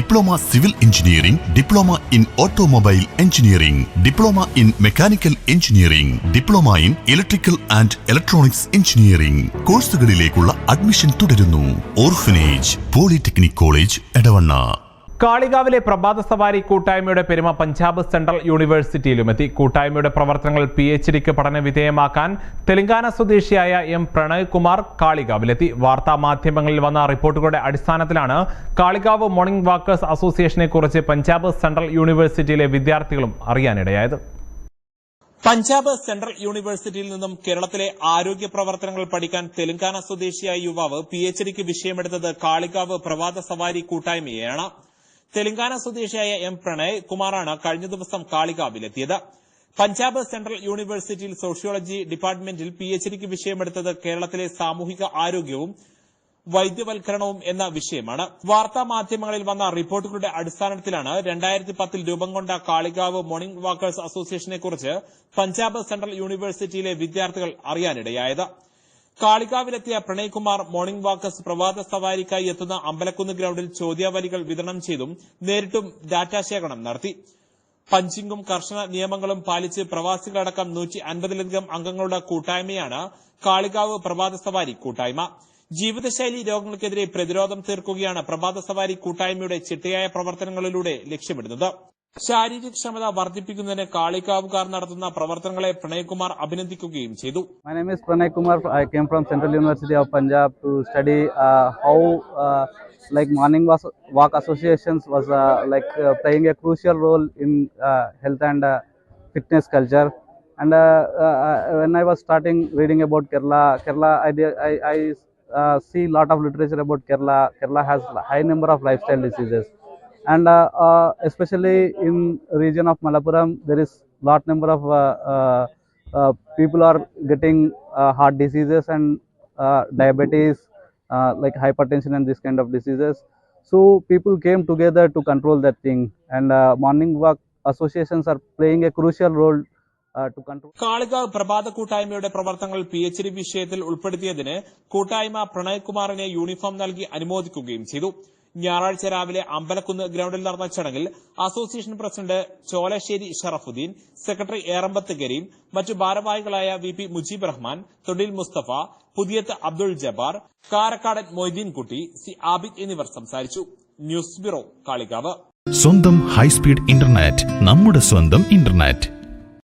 Diploma civil engineering diploma in automobile engineering diploma in mechanical engineering diploma in electrical and electronics engineering. കോഴ്സുകളിലേക്കുള്ള admission തുടരുന്നു. Orphanage polytechnic college Edavanna. കാളികാവിലെ പ്രഭാത സവാരി കൂട്ടായ്മയുടെ പെരുമ Punjab central യൂണിവേഴ്സിറ്റിയിലുമെത്തി. കൂട്ടായ്മയുടെ പ്രവർത്തനങ്ങൾ P H ഡിക്ക് പഠന വിധേയമാക്കാൻ തെലങ്കാന സ്വദേശിയായ എം പ്രണയ് കുമാർ കാളികാവിലെത്തി. വാർത്താ മാധ്യമങ്ങളിൽ വന്ന റിപ്പോർട്ടുകളുടെ അടിസ്ഥാനത്തിലാണ് കാളികാവ് മോർണിംഗ് വാക്കേഴ്സ് അസോസിയേഷനെ കുറിച്ച് പഞ്ചാബ് സെൻട്രൽ യൂണിവേഴ്സിറ്റിയിലെ വിദ്യാർത്ഥികളും അറിയാനിടയായത്. പഞ്ചാബ് സെൻട്രൽ യൂണിവേഴ്സിറ്റിയിൽ നിന്നും കേരളത്തിലെ ആരോഗ്യ പ്രവർത്തനങ്ങൾ പഠിക്കാൻ തെലങ്കാന സ്വദേശിയായ യുവാവ് പി എച്ച് ഡിക്ക് വിഷയമെടുത്തത് കാളികാവ് പ്രഭാത സവാരി കൂട്ടായ്മയെയാണ്. തെലങ്കാന സ്വദേശിയായ എം പ്രണയ് കുമാറാണ് കഴിഞ്ഞ ദിവസം കാളികാവിലെത്തിയത്. പഞ്ചാബ് സെൻട്രൽ യൂണിവേഴ്സിറ്റിയിൽ സോഷ്യോളജി ഡിപ്പാർട്ട്മെന്റിൽ പി എച്ച് ഡിക്ക് വിഷയമെടുത്തത് കേരളത്തിലെ സാമൂഹിക ആരോഗ്യവും വൈദ്യവൽക്കരണവും എന്ന വിഷയമാണ്. വാർത്താ മാധ്യമങ്ങളിൽ വന്ന റിപ്പോർട്ടുകളുടെ അടിസ്ഥാനത്തിലാണ് രണ്ടായിരത്തി പത്തിൽ രൂപം കൊണ്ട കാളികാവ് മോർണിംഗ് വാക്കേഴ്സ് അസോസിയേഷനെക്കുറിച്ച് പഞ്ചാബ് സെൻട്രൽ യൂണിവേഴ്സിറ്റിയിലെ വിദ്യാർത്ഥികൾ അറിയാനിടയായത്. കാളികാവിലെത്തിയ പ്രണയ്കുമാർ മോർണിംഗ് വാക്കസ് പ്രഭാത സവാരിക്കായി എത്തുന്ന അമ്പലക്കുന്ന് ഗ്രൌണ്ടിൽ ചോദ്യാവലികൾ വിതരണം ചെയ്തും നേരിട്ടും ഡാറ്റാ ശേഖരണം നടത്തി. പഞ്ചിങ്ങും കർശന നിയമങ്ങളും പാലിച്ച് പ്രവാസികളടക്കം നൂറ്റി അൻപതിലധികം അംഗങ്ങളുടെ കൂട്ടായ്മയാണ് കാളികാവ് പ്രഭാത സവാരി കൂട്ടായ്മ. ജീവിതശൈലി രോഗങ്ങൾക്കെതിരെ പ്രതിരോധം തീർക്കുകയാണ് പ്രഭാത സവാരി കൂട്ടായ്മയുടെ ചിട്ടയായ പ്രവർത്തനങ്ങളിലൂടെ ലക്ഷ്യമിടുന്നത്. ശാരീരികക്ഷമത വർദ്ധിപ്പിക്കുന്നതിന് കാളികാവുകാർ നടത്തുന്ന പ്രവർത്തനങ്ങളെ പ്രണയകുമാർ അഭിനന്ദിക്കുകയും ചെയ്തു My name is Pranay Kumar. I came from Central University of Punjab to study uh, how uh, like morning was, walk associations was uh, like uh, playing a crucial role in uh, health and uh, fitness culture. And uh, uh, when I was starting reading about Kerala, Kerala, I did, I, I uh, see lot of literature about Kerala. Kerala has high number of lifestyle diseases, And uh, uh, especially in region of Malappuram, there is lot number of uh, uh, uh, people are getting uh, heart diseases and uh, diabetes, uh, like hypertension and this kind of diseases. So people came together to control that thing, and uh, morning walk associations are playing a crucial role കാളിക പ്രഭാത കൂട്ടായ്മയുടെ പ്രവർത്തനങ്ങൾ P H D വിഷയത്തിൽ ഉൾപ്പെടുത്തിയതിന് കൂട്ടായ്മ പ്രണയ്കുമാറിനെ uniform നൽകി അനുമോദിക്കുകയും ചെയ്തു ഞായറാഴ്ച രാവിലെ അമ്പലക്കുന്ന് ഗ്രൌണ്ടിൽ നടന്ന ചടങ്ങിൽ association president Cholasseri Sharafuddin secretary Erambath Kareem മറ്റു ഭാരവാഹികളായ V P Mujeeb Rahman Thodil Mustafa Puthiyath Abdul Jabbar Karakkadan Moideenkutty C Abid എന്നിവർ സംസാരിച്ചു. News bureau Kalikavu. സ്വന്തം ഹൈസ്പീഡ് ഇന്റർനെറ്റ് നമ്മുടെ സ്വന്തം ഇന്റർനെറ്റ്.